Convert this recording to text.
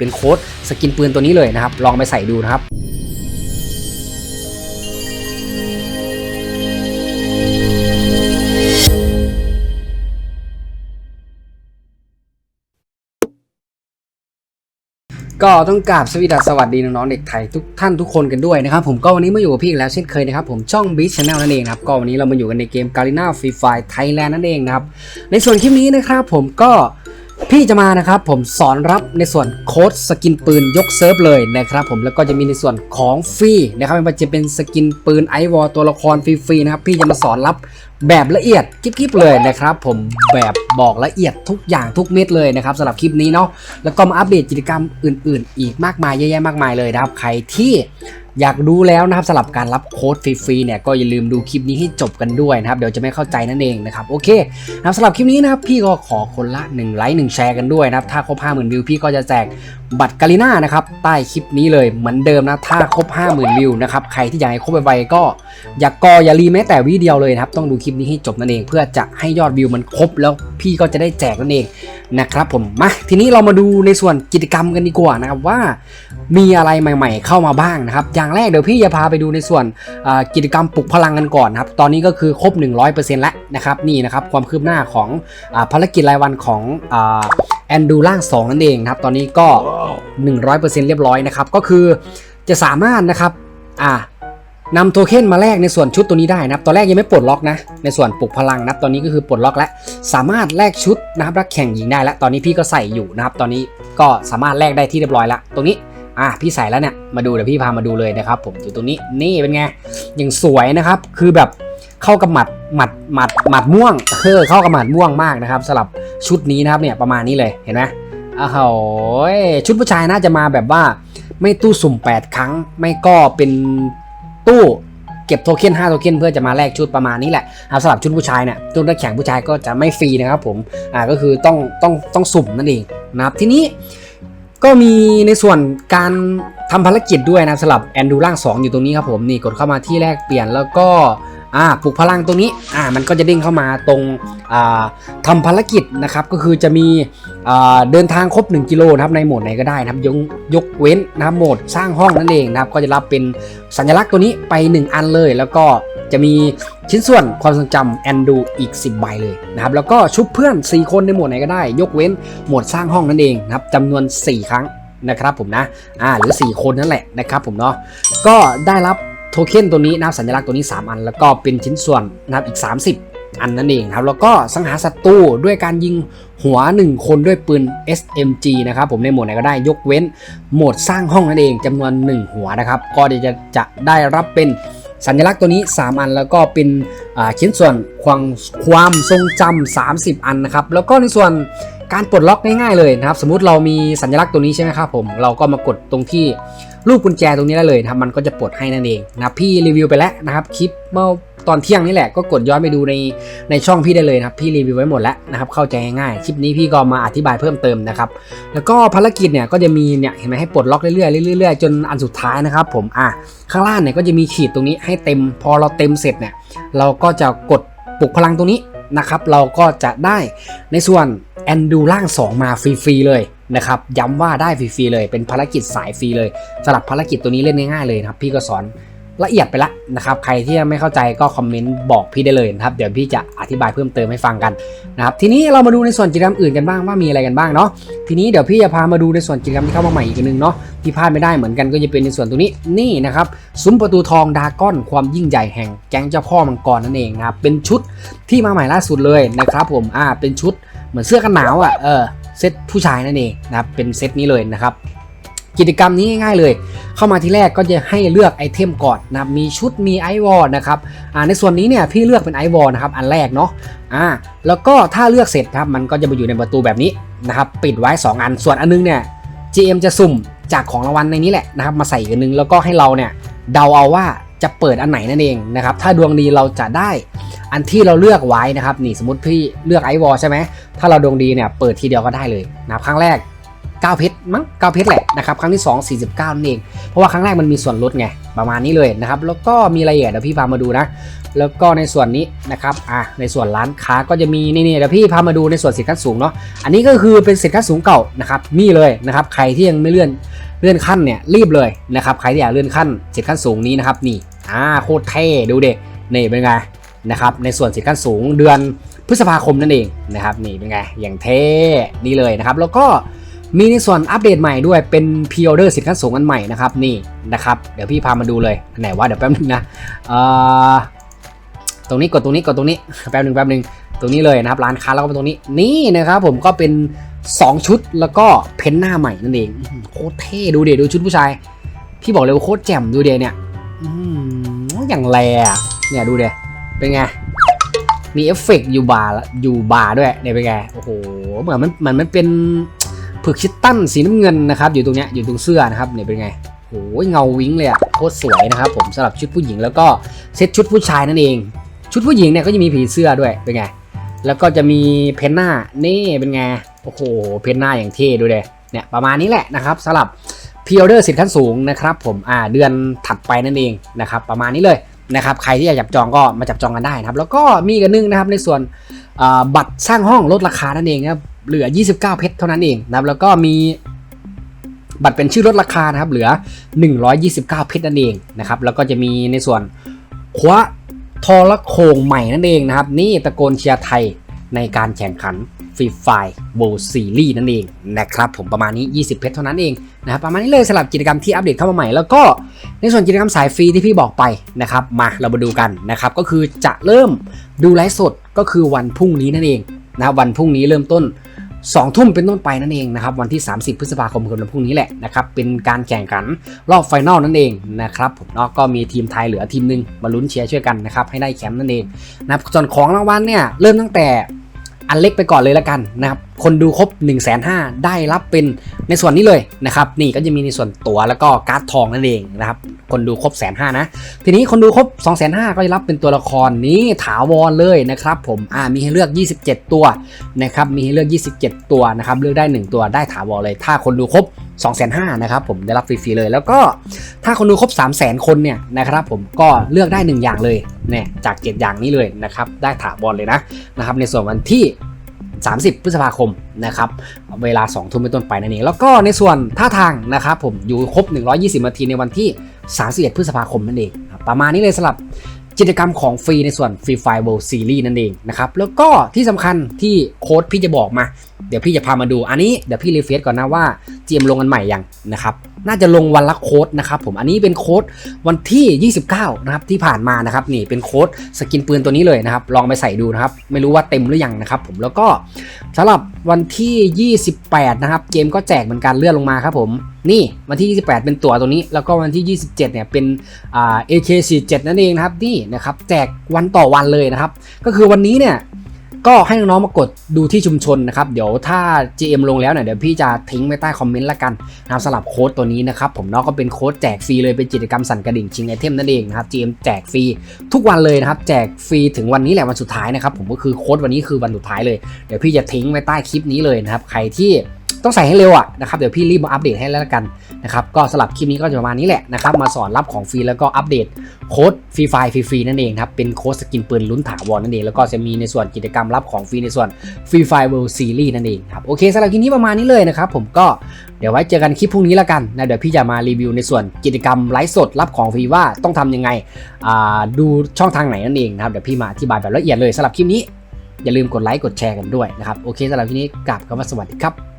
เป็นโค้ดสกินปืนตัวนี้เลยนะครับ ลองไปใส่ดูนะครับก็ต้องกราบสวีดัสสวัสดีน้องๆเด็กไทยทุกท่านทุกคนกันด้วยนะครับผมก็วันนี้มาอยู่กับพี่อีกแล้วเช่นเคยนะครับผมช่อง b e a t Channel นั่นเองนะครับก็วันนี้เรามาอยู่กันในเกม Garena Free Fire Thailand นั่นเองนะครับในส่วนคลิปนี้นะครับผมก็ พี่จะมานะครับผมสอนรับในส่วนโค้ดสกินปืนยกเซิร์ฟเลยนะครับผมแล้วก็จะมีในส่วนของฟรีนะครับไม่ว่าจะเป็นสกินปืนไอวอลตัวละครฟรีๆนะครับพี่จะมาสอนรับแบบละเอียดกิ๊บๆเลยนะครับผมแบบบอกละเอียดทุกอย่างทุกเม็ดเลยนะครับสำหรับคลิปนี้เนาะแล้วก็มาอัปเดตกิจกรรมอื่น ๆ อีกมากมายเยอะแยะมากมายเลยนะครับใครที่ อยากดูแล้วนะครับสำหรับการรับโค้ดฟรีๆเนี่ยก็อย่าลืมดูคลิปนี้ให้จบกันด้วยนะครับเดี๋ยวจะไม่เข้าใจนั่นเองนะครับโอเคนะครับสำหรับคลิปนี้นะครับพี่ก็ขอคนละ1ไลค์1แชร์กันด้วยนะครับถ้าครบ50,000วิวพี่ก็จะแจกบัตรกาลิน่านะครับใต้คลิปนี้เลยเหมือนเดิมนะถ้าครบ 50,000 วิวนะครับใครที่อยากให้ครบไวๆก็อย่ากออย่ารีแม้แต่วิเดียวเลยนะครับต้องดูคลิปนี้ให้จบนั่นเอง เพื่อจะให้ยอดวิวมันครบแล้ว พี่ก็จะได้แจกนั่นเองนะครับผมมาทีนี้เรามาดูในส่วนกิจกรรมกันดีกว่านะครับว่า มีอะไรใหม่ ๆ เข้ามาบ้างนะครับ อย่างแรกเดี๋ยวพี่จะพาไปดูในส่วนกิจกรรมปลุกพลังกันก่อนนะครับตอนนี้ก็คือครบ 100%แล้วนะครับนี่นะครับความคืบหน้าของอภารกิจรายวันของแอนดูล่าง 2 นั่นเองนะครับตอนนี้ก็ 100%เรียบร้อยนะครับก็คือจะสามารถนะครับอ่า นำโทเค็นมาแลกในส่วนชุดตัวนี้ได้นะครับตอนแรกยังไม่ปลดล็อกนะ ในส่วนปลุกพลังนะครับตอนนี้ก็คือปลดล็อกแล้ว สามารถแลกชุดนะครับรักแข่งหญิงได้แล้ว ตอนนี้พี่ก็ใส่อยู่นะครับ ตอนนี้ก็สามารถแลกได้ที่เรียบร้อยแล้ว ตรงนี้ อะพี่ใส่แล้วเนี่ย มาดูเดี๋ยวพี่พามาดูเลยนะครับ ผมอยู่ตรงนี้ นี่เป็นไง อย่างสวยนะครับ คือแบบเข้ากับหมัด หมัด หมัด หมัดม่วงเออเข้ากับหมัดม่วงมากนะครับสำหรับชุดนี้นะครับเนี่ยประมาณนี้เลย เห็นไหมอ้าวชุดผู้ชายน่าจะมาแบบว่า ไม่ตู้สุ่ม 8 ครั้ง ไม่ก็เป็น ตู้เก็บโทเค็น5โทเค็นเพื่อจะมาแลกชุดประมาณนี้แหละครับสำหรับชุดผู้ชายเนี่ยชุดนักแข่งผู้ชายก็จะไม่ฟรีนะครับผมอ่าก็คือต้องต้องต้องสุ่มนั่นเองนะครับทีนี้ก็มีในส่วนการทำภารกิจด้วยนะสำหรับแอนดูร่าง 2 อยู่ตรงนี้ครับผมนี่กดเข้ามาที่แรกเปลี่ยนแล้วก็ อ่าปลุกพลังตรงนี้อ่ามันก็จะเด้งเข้ามาตรงอ่าทำภารกิจนะครับก็คือจะมีอ่าเดินทางครบ 1 กิโลนะครับในโหมดไหนก็ได้นะครับยกยกเว้นนะครับโหมดสร้างห้องนั่นเองนะครับก็จะรับเป็นสัญลักษณ์ตัวนี้ไป 1 อันเลย แล้วก็จะมีชิ้นส่วนความทรงจำแอนดูอีก 10 ใบเลยนะครับแล้วก็ชุบเพื่อน 4 คนในโหมดไหนก็ได้ ยกเว้นโหมดสร้างห้องนั่นเองนะครับจำนวน 4 ครั้งนะครับผมนะอ่าหรือ 4 คนนั่นแหละนะครับผมเนาะก็ได้รับ โทเค็นตัวนี้นะครับสัญลักษณ์ตัวนี้ 3 อัน แล้วก็เป็นชิ้นส่วนนะครับอีก 30 อันนั่นเองครับแล้วก็สังหารศัตรูด้วยการยิงหัว 1 คนด้วยปืน SMG นะครับผมในโหมดไหนก็ได้ยกเว้นโหมดสร้างห้องนั่นเองจำนวน 1 หัวนะครับก็จะจะได้รับเป็นสัญลักษณ์ตัวนี้ 3 อันแล้วก็เป็นชิ้นส่วนความความทรงจำ30 อันนะครับแล้วก็ในส่วน การปลดล็อกง่ายๆเลยนะครับ สมมุติเรามีสัญลักษณ์ตัวนี้ใช่ไหมครับผม เราก็มากดตรงที่รูปกุญแจตรงนี้ได้เลยนะครับ มันก็จะปลดให้นั่นเองนะพี่รีวิวไปแล้วนะครับคลิปเมื่อตอนเที่ยงนี่แหละก็กดย้อนไปดูในในช่องพี่ได้เลยนะครับพี่รีวิวไว้หมดแล้วนะครับเข้าใจง่ายๆคลิปนี้พี่ก็มาอธิบายเพิ่มเติมนะครับแล้วก็ภารกิจเนี่ยก็จะมีเนี่ยเห็นไหมให้ปลดล็อกเรื่อยๆเรื่อยๆจนอันสุดท้ายนะครับผมอะข้างล่างเนี่ยก็จะมีขีดตรงนี้ให้เต็ม พอเราเต็มเสร็จเนี่ยเราก็จะกดปลุกพลังตรงนี้ นะครับ เราก็จะได้ในส่วนแอนดูล่าง 2 มาฟรีๆเลยนะครับย้ำว่าได้ฟรีๆเลยเป็นภารกิจสายฟรีเลยสำหรับภารกิจตัวนี้เล่นง่ายๆเลยนะครับพี่ก็สอน ละเอียดไปละนะครับใครที่ยังไม่เข้าใจก็คอมเมนต์บอกพี่ได้เลยนะครับเดี๋ยวพี่จะอธิบายเพิ่มเติมให้ฟังกันนะครับทีนี้เรามาดูในส่วนกิจกรรมอื่นกันบ้างว่ามีอะไรกันบ้างเนาะทีนี้เดี๋ยวพี่จะพามาดูในส่วนกิจกรรมที่เข้ามาใหม่อีกนหนึงเนาะที่พลาดไม่ได้เหมือนกันก็จะเป็นในส่วนตรงนี้นี่นะครับซุ้มประตูทองดาก้อนความยิ่งใหญ่แห่งแก๊งเจ้าพ่อมังกรนั่นเองนะครับเป็นชุดที่มาใหม่ล่าสุดเลยนะครับผมอ่าเป็นชุดเหมือนเสื้อกันหนาวอะเออเซตผู้ชายนั่นเองนะครับเป็นเซตนี้เลยนะครับ กิจกรรมนี้ง่ายๆเลย เข้ามาที่แรกก็จะให้เลือกไอเทมก่อนนะมีชุดมีไอวอลนะครับอ่าในส่วนนี้เนี่ยพี่เลือกเป็นไอวอลนะครับอันแรกเนาะอ่าแล้วก็ถ้าเลือกเสร็จครับมันก็จะมาอยู่ในประตูแบบนี้นะครับปิดไว้ 2 อันส่วนอันนึงเนี่ย GM จะสุ่มจากของรางวัลในนี้แหละนะครับมาใส่อีกอันนึงแล้วก็ให้เราเนี่ยเดาเอาว่าจะเปิดอันไหนนั่นเองนะครับถ้าดวงดีเราจะได้อันที่เราเลือกไว้นะครับนี่สมมติพี่เลือกไอวอลใช่ไหมถ้าเราดวงดีเนี่ยเปิดทีเดียวก็ได้เลยนะครับครั้งแรก 9เพชรมั้ง9เพชรแหละนะครับครั้งที่ 2 49นั่นเองเพราะว่าครั้งแรกมันมีส่วนลดไงประมาณนี้เลยนะครับแล้วก็มีรายละเอียดเดี๋ยวพี่พามาดูนะ แล้วก็ในส่วนนี้นะครับอะในส่วนร้านค้าก็จะมีนี่นี่เดี๋ยวพี่พามาดูในส่วนสินค้าสูงเนาะอันนี้ก็คือเป็นสินค้าสูงเก่านะครับนี่เลยนะครับใครที่ยังไม่เลื่อนเลื่อนขั้นเนี่ยรีบเลยนะครับใครที่อยากเลื่อนขั้นสินค้าสูงนี้นะครับนี่อ่าโคตรเท่ดูเด็นี่เป็นไงนะครับในส่วนสินค้าสูงเดือนพฤษภาคมนั่นเองนะครับนี่เป็นไงอย่างเท่นี่เลยนะครับแล้วก็ มีในส่วนอัปเดตใหม่ด้วยเป็นพิออเดอร์สินค้าสูงอันใหม่นะครับนี่นะครับเดี๋ยวพี่พามาดูเลยอันไหนว่าเดี๋ยวแป๊บนึงนะตรงนี้กดตรงนี้กดตรงนี้แป๊บนึงแป๊บนึงตรงนี้เลยนะครับร้านค้าแล้วก็เป็นตรงนี้นี่นะครับผมก็เป็น 2 ชุดแล้วก็เพ้นหน้าใหม่นั่นเองโคตรเท่ดูเดี๋ยวดูชุดผู้ชาย พี่บอกเลยว่าโคตรแจ่มดูเดเนี่ยอื้อหือย่างแรอะเนี่ยดูเดี๋ยวเป็นไงมีเอฟเฟกต์อยู่บาร์อยู่บาร์ด้วยเนี่ยเป็นไงโอ้โหเหมือนมันเหมือนมันเป็น ผึกชิตตันสีน้ำเงินนะครับอยู่ตรงเนี้ยอยู่ตรงเสื้อนะครับเนี่ยเป็นไงโอ้ยเงาวิ้งเลยอะโคตรสวยนะครับผมสำหรับชุดผู้หญิงแล้วก็เซตชุดผู้ชายนั่นเอง ชุดผู้หญิงเนี่ยก็จะมีผีเสื้อด้วยเป็นไงแล้วก็จะมีเพนหน้านี่เป็นไงโอ้โหเพนหน้าอย่างเท่ดูเลยเนี่ยประมาณนี้แหละนะครับสำหรับพ r ออเดอร์สินขั้นสูงนะครับผมอ่าเดือนถัดไปนั่นเองนะครับประมาณนี้เลยนะครับใครที่อยากจับจองก็มาจับจองกันได้นะครับแล้วก็มีกันนึงนะครับในส่วนบัตรสร้างห้องลดราคานั่นเองครับ เหลือ 29 เพชรเท่านั้นเองนะครับแล้วก็มีบัตรเป็นชื่อลดราคานะครับเหลือ 129 เพชรนั่นเองนะครับแล้วก็จะมีในส่วนคว้าทอละโคงใหม่นั่นเองนะครับ นี่ตะโกนเชียร์ไทยในการแข่งขันฟรีไฟโบซีรีนั่นเองนะครับผมประมาณนี้ 20 เพชรเท่านั้นเองนะครับประมาณนี้เลยสำหรับกิจกรรมที่อัปเดตเข้ามาใหม่ แล้วก็ในส่วนกิจกรรมสายฟรีที่พี่บอกไปนะครับมาเรามาดูกันนะครับก็คือจะเริ่มดูไลฟ์สดก็คือวันพรุ่งนี้นั่นเอง นะครับวันพรุ่งนี้เริ่มต้น2ทุ่มเป็นต้นไปนั่นเองนะครับวันที่ 30 พฤษภาคมคือวันพรุ่งนี้แหละนะครับเป็นการแข่งขันรอบไฟนอลนั่นเองนะครับผมเนาะก็มีทีมไทยเหลือทีมหนึ่งมาลุ้นเชียร์ช่วยกันนะครับให้ได้แชมป์นั่นเองนะครับส่วนของรางวัลเนี่ยเริ่มตั้งแต่อันเล็กไปก่อนเลยละกันนะครับคนดูครบ1 5 0 0 0 0ได้รับเป็นในส่วนนี้เลยนะครับนี่ก็จะมีในส่วนตั๋วแล้วก็การ์ดทองนั่นเองนะครับ คนดูครบแสนห้านะ ทีนี้คนดูครบ2 5 0 0 0ก็จะรับเป็นตัวละครนี้ถาวรเลยนะครับผมอ่ามีให้เลือก 27 ตัวนะครับมีให้เลือก 27 ตัวนะครับเลือกได้ 1 ตัวได้ถาวรเลย ถ้าคนดูครบ2 5 0 0 0นห้านะครับผมได้รับฟรีๆเลย แล้วก็ถ้าคนดูครบ3 0 0 0 0 0คนเนี่ยนะครับผมก็เลือกได้ 1 อย่างเลยเนี่ยจาก 7 อย่างนี้เลยนะครับได้ถาวรเลยนะนะครับในส่วนวันที่30 พฤษภาคมนะครับเวลา 2 ทุ่มเป็นต้นไปนั่นเองแล้วก็ในส่วนท่าทางนะครับผมอยู่ครบ 120นาทีในวันที่ 31 พฤษภาคมนั่นเองประมาณนี้เลยสำหรับกิจกรรมของฟรีในส่วน Free Fire World Series นั่นเองนะครับ แล้วก็ที่สำคัญที่โค้ดพี่จะบอกมา เดี๋ยวพี่จะพามาดูอันนี้เดี๋ยวพี่รีเฟซก่อนนะว่า GM ลงกันใหม่ยังนะครับ น่าจะลงวันละโค้ดนะครับผมอันนี้เป็นโค้ดวันที่ 29 นะครับที่ผ่านมานะครับนี่เป็นโค้ดสกินปืนตัวนี้เลยนะครับ ลองไปใส่ดูนะครับ ไม่รู้ว่าเต็มหรือยังนะครับผมแล้วก็สำหรับวันที่ 28 นะครับ เกมก็แจกเหมือนกันเลื่อนลงมาครับผมนี่วันที่ 28 เป็นตั๋วตัวนี้ แล้วก็วันที่ 27 เนี่ยเป็นอ่า AK47 นั่นเองนะครับนี่นะครับแจกวันต่อวันเลยนะครับ ก็คือวันนี้เนี่ย ก็ให้น้องๆมากดดูที่ชุมชนนะครับเดี๋ยวถ้า GM ลงแล้วเนี่ยเดี๋ยวพี่จะทิ้งไว้ใต้คอมเมนต์ละกันนะสำหรับโค้ดตัวนี้นะครับผมเนาะก็เป็นโค้ดแจกฟรีเลยเป็นกิจกรรมสั่นกระดิ่งชิงไอเทมนั่นเองนะครับ GM แจกฟรีทุกวันเลยนะครับแจกฟรีถึงวันนี้แหละวันสุดท้ายนะครับผมก็คือโค้ดวันนี้คือวันสุดท้ายเลยเดี๋ยวพี่จะทิ้งไว้ใต้คลิปนี้เลยนะครับใครที่ ต้องใส่ให้เร็วอะนะครับเดี๋ยวพี่รีบมาอัปเดตให้แล้วกันนะครับก็สำหรับคลิปนี้ก็จะประมาณนี้แหละนะครับมาสอนรับของฟรีแล้วก็อัปเดตโค้ดฟรีไฟฟรีนั่นเองครับเป็นโค้ดสกินปืนลุ้นถาวรนั่นเองแล้วก็จะมีในส่วนกิจกรรมรับของฟรีในส่วนฟรีไฟเวิลด์ซีรีส์นั่นเองครับโอเคสำหรับคลิปนี้ประมาณนี้เลยนะครับผมก็เดี๋ยวไว้เจอกันคลิปพรุ่งนี้และกันนะเดี๋ยวพี่จะมารีวิวในส่วนกิจกรรมไลฟ์สดรับของฟรีว่าต้องทำยังไงอ่าดูช่องทางไหนนั่นเองนะครับเดี๋ยวพี่มาอธิบายแบบละเอียดเลยสำหรับคลิปนี้อย่าลืมกดไลค์กดแชร์กันด้วยนะครับโอเคสำหรับที่นี้กลับคำว่าสวัสดีครับ